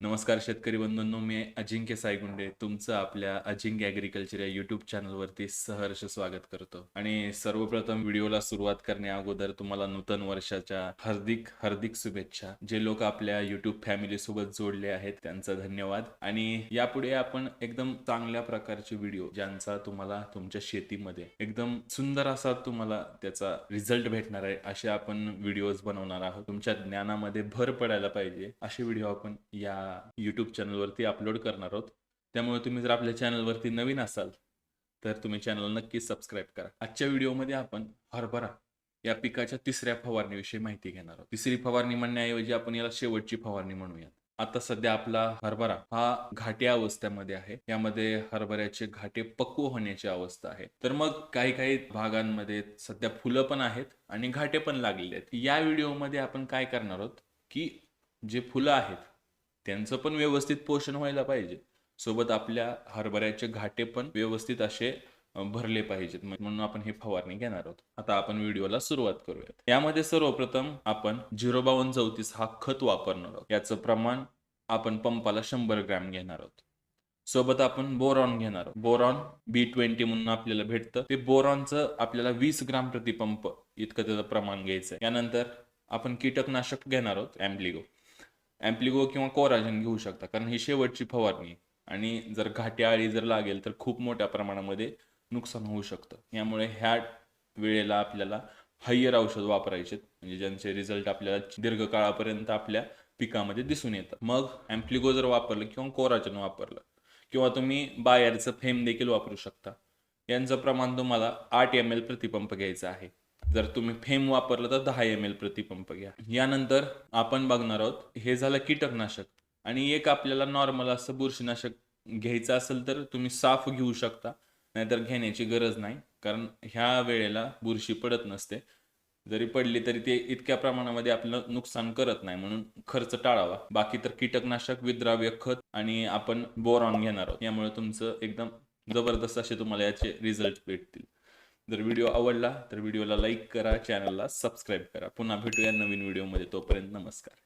नमस्कार शेतकरी बंधूंनो मी अजिंक्य सायगुंडे. तुमचं आपल्या अजिंक्य ॲग्रिकल्चर या युट्यूब चॅनलवरती सहर्ष स्वागत करतो. आणि सर्वप्रथम व्हिडिओला सुरुवात करण्या अगोदर तुम्हाला नूतन वर्षाच्या हार्दिक हार्दिक शुभेच्छा. जे लोक आपल्या युट्यूब फॅमिली सोबत जोडले आहेत त्यांचा धन्यवाद. आणि यापुढे आपण एकदम चांगल्या प्रकारचे व्हिडिओ ज्यांचा तुम्हाला तुमच्या शेतीमध्ये एकदम सुंदर असा तुम्हाला त्याचा रिझल्ट भेटणार आहे असे आपण व्हिडिओज बनवणार आहोत. तुमच्या ज्ञानामध्ये भर पडायला पाहिजे असे व्हिडिओ आपण या यूट्यूब चॅनलवरती अपलोड करणार आहोत. त्यामुळे तुम्ही जर आपल्या चॅनलवरती नवीन असाल तर तुम्ही चॅनल नक्की सबस्क्राईब करा. आजच्या व्हिडिओमध्ये आपण हरभरा या पिकाच्या तिसऱ्या फवारणीविषयी माहिती घेणार आहोत. तिसरी फवारणी म्हणण्याऐवजी आपण याला शेवटची फवारणी म्हणूयात. आता सध्या आपला हरभरा हा घाटे अवस्थेमध्ये आहे. यामध्ये हरभऱ्याचे घाटे पक्व होण्याची अवस्था आहे. तर मग काही काही भागांमध्ये सध्या फुलं पण आहेत आणि घाटे पण लागलेले आहेत. या व्हिडिओमध्ये आपण काय करणार आहोत की जे फुलं आहेत त्यांचं पण व्यवस्थित पोषण व्हायला पाहिजे. सोबत आपल्या हरभऱ्याचे घाटे पण व्यवस्थित असे भरले पाहिजेत. म्हणून आपण ही फवारणी घेणार आहोत. आता आपण व्हिडिओला सुरुवात करूयात. यामध्ये सर्वप्रथम आपण झिरो बावन्न चौतीस हा खत वापरणार आहोत. याचं प्रमाण आपण पंपाला शंभर ग्रॅम घेणार आहोत. सोबत आपण बोरॉन घेणार आहोत. बोरॉन बी ट्वेंटी म्हणून आपल्याला भेटतं. ते बोरॉनचं आपल्याला वीस ग्राम प्रतिपंप इतकं त्याचं प्रमाण घ्यायचं आहे यानंतर आपण कीटकनाशक घेणार आहोत अँब्लिगो ॲम्प्लिगो किंवा कोराजन घेऊ शकता कारण ही शेवटची फवारणी आणि जर घाटी आळी जर लागेल तर खूप मोठ्या प्रमाणामध्ये नुकसान होऊ शकतं. यामुळे ह्या वेळेला आपल्याला हायर औषध वापरायचे म्हणजे ज्यांचे रिझल्ट आपल्याला दीर्घकाळापर्यंत आपल्या पिकामध्ये दिसून येतात मग ॲम्प्लिगो जर वापरलं किंवा कोराजन वापरलं किंवा तुम्ही बायरचं फेम देखील वापरू शकता. यांचं प्रमाण तुम्हाला आठ एम एल प्रतिपंप घ्यायचं आहे. जर तुम्ही फेम वापरलं तर दहा एम एल प्रतिपंप घ्या. यानंतर आपण बघणार आहोत हे झालं कीटकनाशक. आणि एक आपल्याला नॉर्मल असं बुरशीनाशक घ्यायचं असेल तर तुम्ही साफ घेऊ शकता नाहीतर घेण्याची गरज नाही. कारण ह्या वेळेला बुरशी पडत नसते. जरी पडली तरी ते इतक्या प्रमाणामध्ये आपलं नुकसान करत नाही म्हणून खर्च टाळावा. बाकी तर कीटकनाशक विद्राव्य खत आणि आपण बोरॉन घेणार आहोत. यामुळे तुमचं एकदम जबरदस्त असे तुम्हाला याचे रिझल्ट भेटतील. जर व्हिडिओ आवडला तर व्हिडिओला लाईक करा चॅनलला सबस्क्राईब करा. पुन्हा भेटूया नवीन व्हिडिओमध्ये. तोपर्यंत नमस्कार.